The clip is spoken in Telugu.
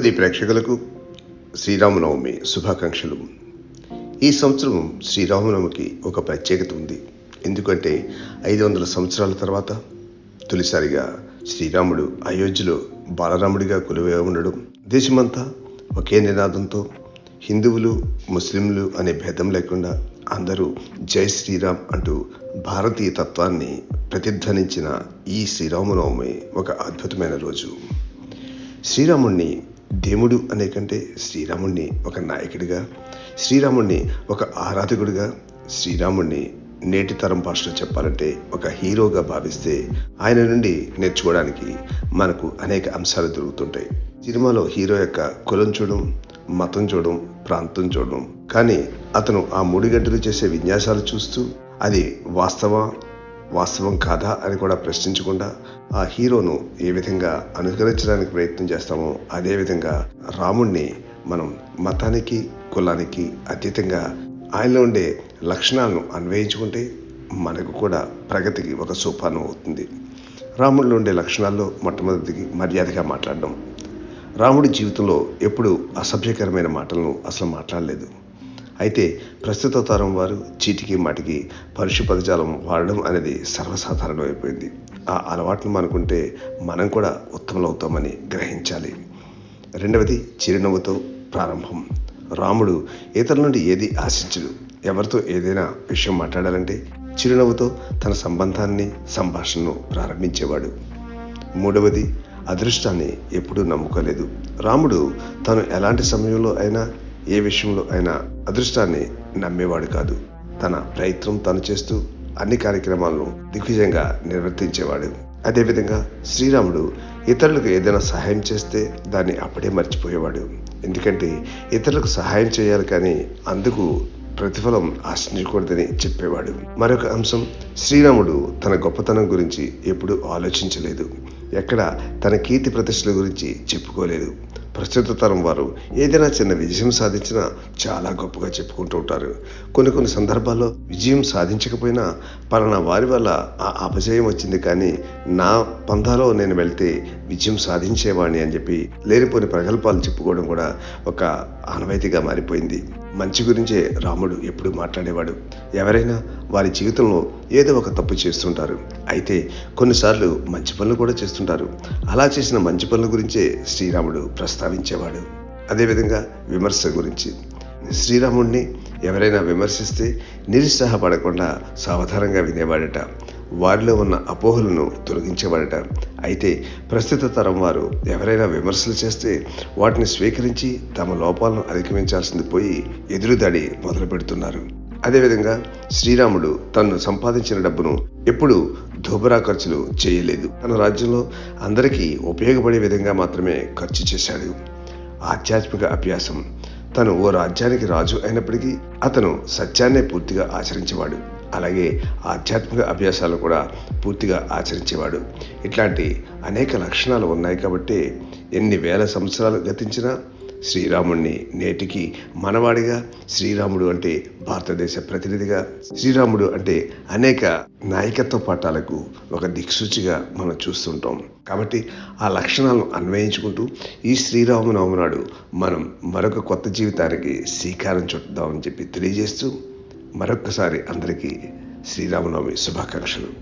పది ప్రేక్షకులకు శ్రీరామనవమి శుభాకాంక్షలు. ఈ సంవత్సరం శ్రీరామనవమికి ఒక ప్రత్యేకత ఉంది. ఎందుకంటే ఐదు వందల సంవత్సరాల తర్వాత తొలిసారిగా శ్రీరాముడు అయోధ్యలో బాలరాముడిగా కొలువై ఉండడం దేశమంతా ఒకే నినాదంతో హిందువులు ముస్లింలు అనే భేదం లేకుండా అందరూ జై శ్రీరామ్ అంటూ భారతీయ తత్వాన్ని ప్రతిధ్వనించిన ఈ శ్రీరామనవమి ఒక అద్భుతమైన రోజు. శ్రీరాముణ్ణి దేవుడు అనే కంటే శ్రీరాముణ్ణి ఒక నాయకుడిగా శ్రీరాముణ్ణి ఒక ఆరాధకుడిగా శ్రీరాముణ్ణి నేటి తరం భాషలో చెప్పాలంటే ఒక హీరోగా భావిస్తే ఆయన నుండి నేర్చుకోవడానికి మనకు అనేక అంశాలు దొరుకుతుంటాయి. సినిమాలో హీరో యొక్క కులం చూడడం మతం చూడడం ప్రాంతం చూడడం. కానీ అతను ఆ మూడు గంటలు చేసే విన్యాసాలు చూస్తూ అది వాస్తవ వాస్తవం కాదా అని కూడా ప్రశ్నించకుండా ఆ హీరోను ఏ విధంగా అనుకరించడానికి ప్రయత్నం చేస్తామో అదేవిధంగా రాముణ్ణి మనం మతానికి కులానికి అతీతంగా ఆయనలో ఉండే లక్షణాలను అన్వయించుకుంటే మనకు కూడా ప్రగతికి ఒక సోపానం అవుతుంది. రాముడిలో ఉండే లక్షణాల్లో మొట్టమొదటిది మర్యాదగా మాట్లాడడం. రాముడి జీవితంలో ఎప్పుడు అసభ్యకరమైన మాటలను అసలు మాట్లాడలేదు. అయితే ప్రస్తుత తరం వారు చీటికి మాటికి పరుషు పదజాలం వాడడం అనేది సర్వసాధారణం అయిపోయింది ఆ అలవాటును మనకుంటే మనం కూడా ఉత్తమలవుతామని గ్రహించాలి. రెండవది చిరునవ్వుతో ప్రారంభం. రాముడు ఇతరుల నుండి ఏది ఆశించడు? ఎవరితో ఏదైనా విషయం మాట్లాడాలంటే చిరునవ్వుతో తన సంబంధాన్ని సంభాషణను ప్రారంభించేవాడు. మూడవది అదృష్టాన్ని ఎప్పుడూ నమ్ముకోలేదు. రాముడు తను ఎలాంటి సమయంలో అయినా ఏ విషయంలో అయినా అదృష్టాన్ని నమ్మేవాడు కాదు. తన ప్రయత్నం తను చేస్తూ అన్ని కార్యక్రమాలను దిగ్విజయంగా నిర్వర్తించేవాడు. అదేవిధంగా శ్రీరాముడు ఇతరులకు ఏదైనా సహాయం చేస్తే దాన్ని అప్పుడే మర్చిపోయేవాడు. ఎందుకంటే ఇతరులకు సహాయం చేయాలి కానీ అందుకు ప్రతిఫలం ఆశించకూడదని చెప్పేవాడు. మరొక అంశం శ్రీరాముడు తన గొప్పతనం గురించి ఎప్పుడూ ఆలోచించలేదు. ఎక్కడ తన కీర్తి ప్రతిష్టల గురించి చెప్పుకోలేదు. ప్రస్తుత తరం వారు ఏదైనా చిన్న విజయం సాధించినా చాలా గొప్పగా చెప్పుకుంటూ ఉంటారు. కొన్ని కొన్ని సందర్భాల్లో విజయం సాధించకపోయినా పలానా వారి వల్ల ఆ అపజయం వచ్చింది కానీ నా పంధాలో నేను వెళ్తే విజయం సాధించేవాడిని అని చెప్పి లేనిపోని ప్రగల్భాలు చెప్పుకోవడం కూడా ఒక ఆనవాయితీగా మారిపోయింది. మంచి గురించే రాముడు ఎప్పుడు మాట్లాడేవాడు. ఎవరైనా వారి జీవితంలో ఏదో ఒక తప్పు చేస్తుంటారు. అయితే కొన్నిసార్లు మంచి పనులు కూడా చేస్తుంటారు. అలా చేసిన మంచి పనుల గురించే శ్రీరాముడు ప్రస్తావించేవాడు. అదేవిధంగా విమర్శ గురించి. శ్రీరాముడిని ఎవరైనా విమర్శిస్తే నిరుత్సాహపడకుండా సావధానంగా వినేవాడట. వారిలో ఉన్న అపోహలను తొలగించేవాడట. అయితే ప్రస్తుత తరం వారు ఎవరైనా విమర్శలు చేస్తే వాటిని స్వీకరించి తమ లోపాలను అధిగమించాల్సింది పోయి ఎదురుదాడి మొదలు పెడుతున్నారు. అదేవిధంగా శ్రీరాముడు తను సంపాదించిన డబ్బును ఎప్పుడు ధోబరా ఖర్చులు చేయలేదు. తన రాజ్యంలో అందరికీ ఉపయోగపడే విధంగా మాత్రమే ఖర్చు చేశాడు. ఆధ్యాత్మిక అభ్యాసం తను ఓ రాజ్యానికి రాజు అయినప్పటికీ అతను సత్యాన్నే పూర్తిగా ఆచరించేవాడు. అలాగే ఆధ్యాత్మిక అభ్యాసాలు కూడా పూర్తిగా ఆచరించేవాడు. ఇట్లాంటి అనేక లక్షణాలు ఉన్నాయి కాబట్టి ఎన్ని వేల సంవత్సరాలు గతించినా శ్రీరాముణ్ణి నేటికి మనవాడిగా శ్రీరాముడు అంటే భారతదేశ ప్రతినిధిగా శ్రీరాముడు అంటే అనేక నాయకత్వ పాఠాలకు ఒక దిక్సూచిగా మనం చూస్తుంటాం. కాబట్టి ఆ లక్షణాలను అన్వయించుకుంటూ ఈ శ్రీరామనవమి నాడు మనం మరొక కొత్త జీవితానికి శ్రీకారం చుట్టుదామని చెప్పి తెలియజేస్తూ మరొక్కసారి అందరికీ శ్రీరామనవమి శుభాకాంక్షలు.